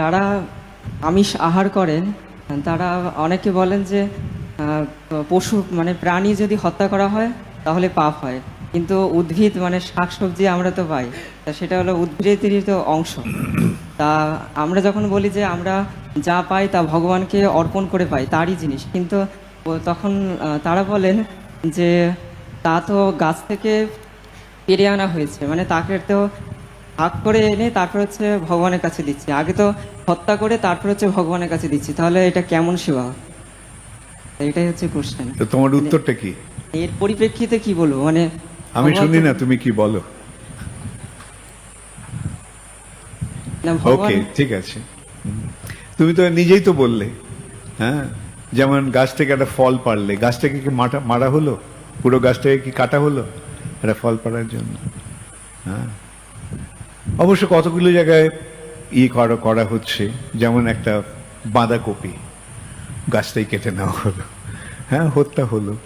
তারা আমিষ আহার করেন। তারা অনেকে বলেন যে পশু মানে প্রাণী যদি হত্যা করা হয়, তাহলে পাপ হয়। কিন্তু উদ্ভিদ মানে শাকসবজি আমরা তো পাই। তা সেটা হলো উদ্ভিদেরই তো অংশ। তা আমরা যখন বলি যে, আমরা যা পাই তা ভগবানকে অর্পণ করে পাই, তারই জিনিস। কিন্তু তখন তারা বলেন যে, তা তো গাছ থেকে পেরে আনা হয়েছে। মানে তাকে তো ভাগ করে এনে তারপর হচ্ছে ভগবানের কাছে দিচ্ছি। আগে তো হত্যা করে তারপর হচ্ছে ভগবানের কাছে দিচ্ছি। তাহলে এটা কেমন সেবা? এটাই হচ্ছে কোশ্চেন তো তোমার উত্তরটা কি? এর পরিপ্রেক্ষিতে কি বলব? মানে আমি শুনি না তুমি কি বলো? ওকে ঠিক আছে। তুমি তো নিজেই তো বললে হ্যাঁ? যেমন গাছ থেকে একটা ফল পারলে গাছটাকে কি মাটা মারা হলো? পুরো গাছটাকে কি কাটা হলো? একটা ফল পাড়ার জন্য হ্যাঁ? অবশ্য কতগুলো জায়গায় ইয়ে করা করা হচ্ছে যেমন একটা বাঁধাকপি গাছটাই কেটে নেওয়া হলো। হ্যাঁ হত্যা হলো।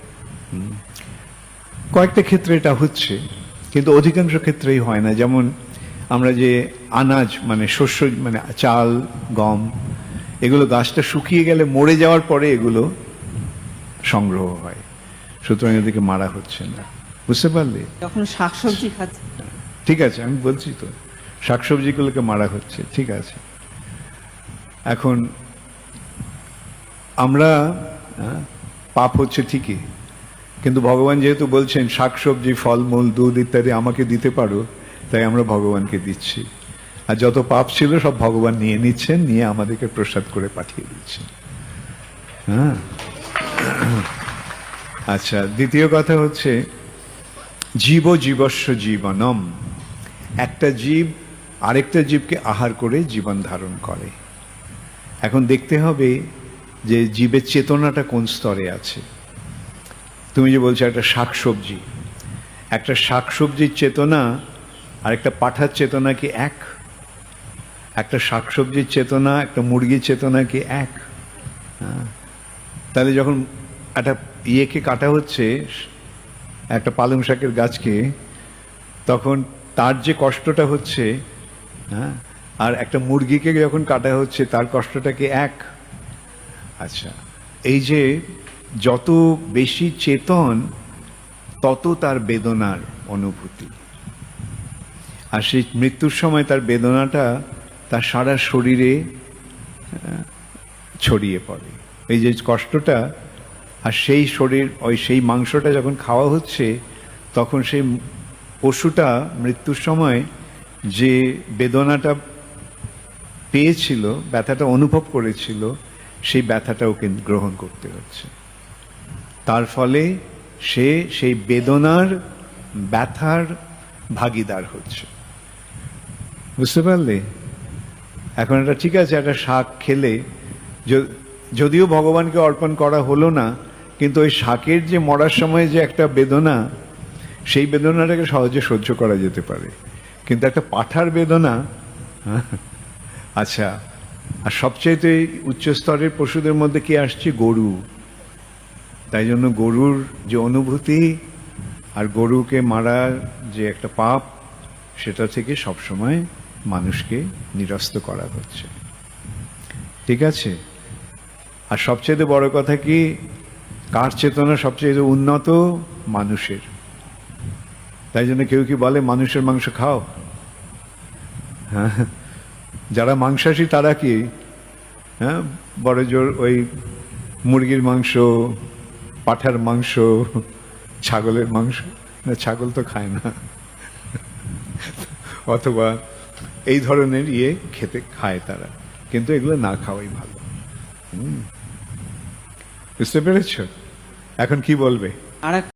কয়েকটা ক্ষেত্রে এটা হচ্ছে কিন্তু অধিকাংশ ক্ষেত্রেই হয় না। যেমন আমরা যে আনাজ মানে শস্য মানে চাল গম এগুলো গাছটা শুকিয়ে গেলে মরে যাওয়ার পরে এগুলো সংগ্রহ হয়। সুতরাং এদেরকে মারা হচ্ছে না। বুঝতে পারলে? যখন শাকসবজি খাচ্ছি। ঠিক আছে আমি বলছি তো। শাকসবজিগুলোকে মারা হচ্ছে, ঠিক আছে। এখন আমরা পাপ হচ্ছে ঠিকই, কিন্তু ভগবান যেহেতু বলছেন শাকসবজি, ফলমূল, দুধ ইত্যাদি আমাকে দিতে পারো, তাই আমরা ভগবানকে দিচ্ছি। আর যত পাপ ছিল সব ভগবান নিয়ে নিচ্ছেন, নিয়ে আমাদেরকে প্রসাদ করে পাঠিয়ে দিচ্ছেন। হ্যাঁ আচ্ছা দ্বিতীয় কথা হচ্ছে, জীব জীবস্ব জীবনম। একটা জীব আরেকটা জীবকে আহার করে জীবন ধারণ করে। এখন দেখতে হবে যে জীবের চেতনাটা কোন স্তরে আছে। তুমি যে বলছো একটা শাকসবজি, একটা শাকসবজির চেতনা আর একটা পাঠার চেতনা কি এক? একটা শাকসবজির চেতনা, একটা মুরগির চেতনা কি এক? হ্যাঁ। তাহলে যখন একটা ইয়েকে কাটা হচ্ছে, একটা পালং শাকের গাছকে, তখন তার যে কষ্টটা হচ্ছে হ্যাঁ? আর একটা মুরগিকে যখন কাটা হচ্ছে, তার কষ্টটা কি এক। আচ্ছা এই যে যত বেশি চেতন, তত তার বেদনার অনুভূতি। আর সেই মৃত্যুর সময় তার বেদনাটা তার সারা শরীরে ছড়িয়ে পড়ে। এই যে কষ্টটা, আর সেই শরীর, ওই সেই মাংসটা যখন খাওয়া হচ্ছে, তখন সেই পশুটা মৃত্যুর সময় যে বেদনাটা পেয়েছিল, ব্যথাটা অনুভব করেছিল, সেই ব্যথাটা ওকে গ্রহণ করতে হচ্ছে। তার ফলে সে সেই বেদনার ব্যথার ভাগিদার হচ্ছে। বুঝতে পারলে? এখন এটা ঠিক আছে, একটা শাক খেলে যদিও ভগবানকে অর্পণ করা হলো না, কিন্তু ওই শাকের যে মরার সময় যে একটা বেদনা, সেই বেদনাটাকে সহজে সহ্য করা যেতে পারে। কিন্তু একটা পাঠার বেদনা হ্যাঁ, আচ্ছা আর সবচাইতে উচ্চ স্তরের পশুদের মধ্যে কি আসছে? গরু। তাই জন্য গরুর যে অনুভূতি আর গরুকে মারার যে একটা পাপ সেটা থেকে সবসময় মানুষকে নিরস্ত করা হচ্ছে। ঠিক আছে? আর সবচেয়ে বড় কথা কি? কার চেতনা সবচেয়ে উন্নত? মানুষের। তাই জন্য কেউ কি বলে, মানুষের মাংস খাও? হ্যাঁ যারা মাংসাশী তারা কি? হ্যাঁ বড় জোর ওই মুরগির মাংস, পাঠার মাংস, ছাগলের মাংস, না, ছাগল তো খায় না। অথবা এই ধরনের ইয়ে খেতে খায় তারা, কিন্তু এগুলো না খাওয়াই ভালো। বুঝতে পেরেছ? এখন কি বলবে? আর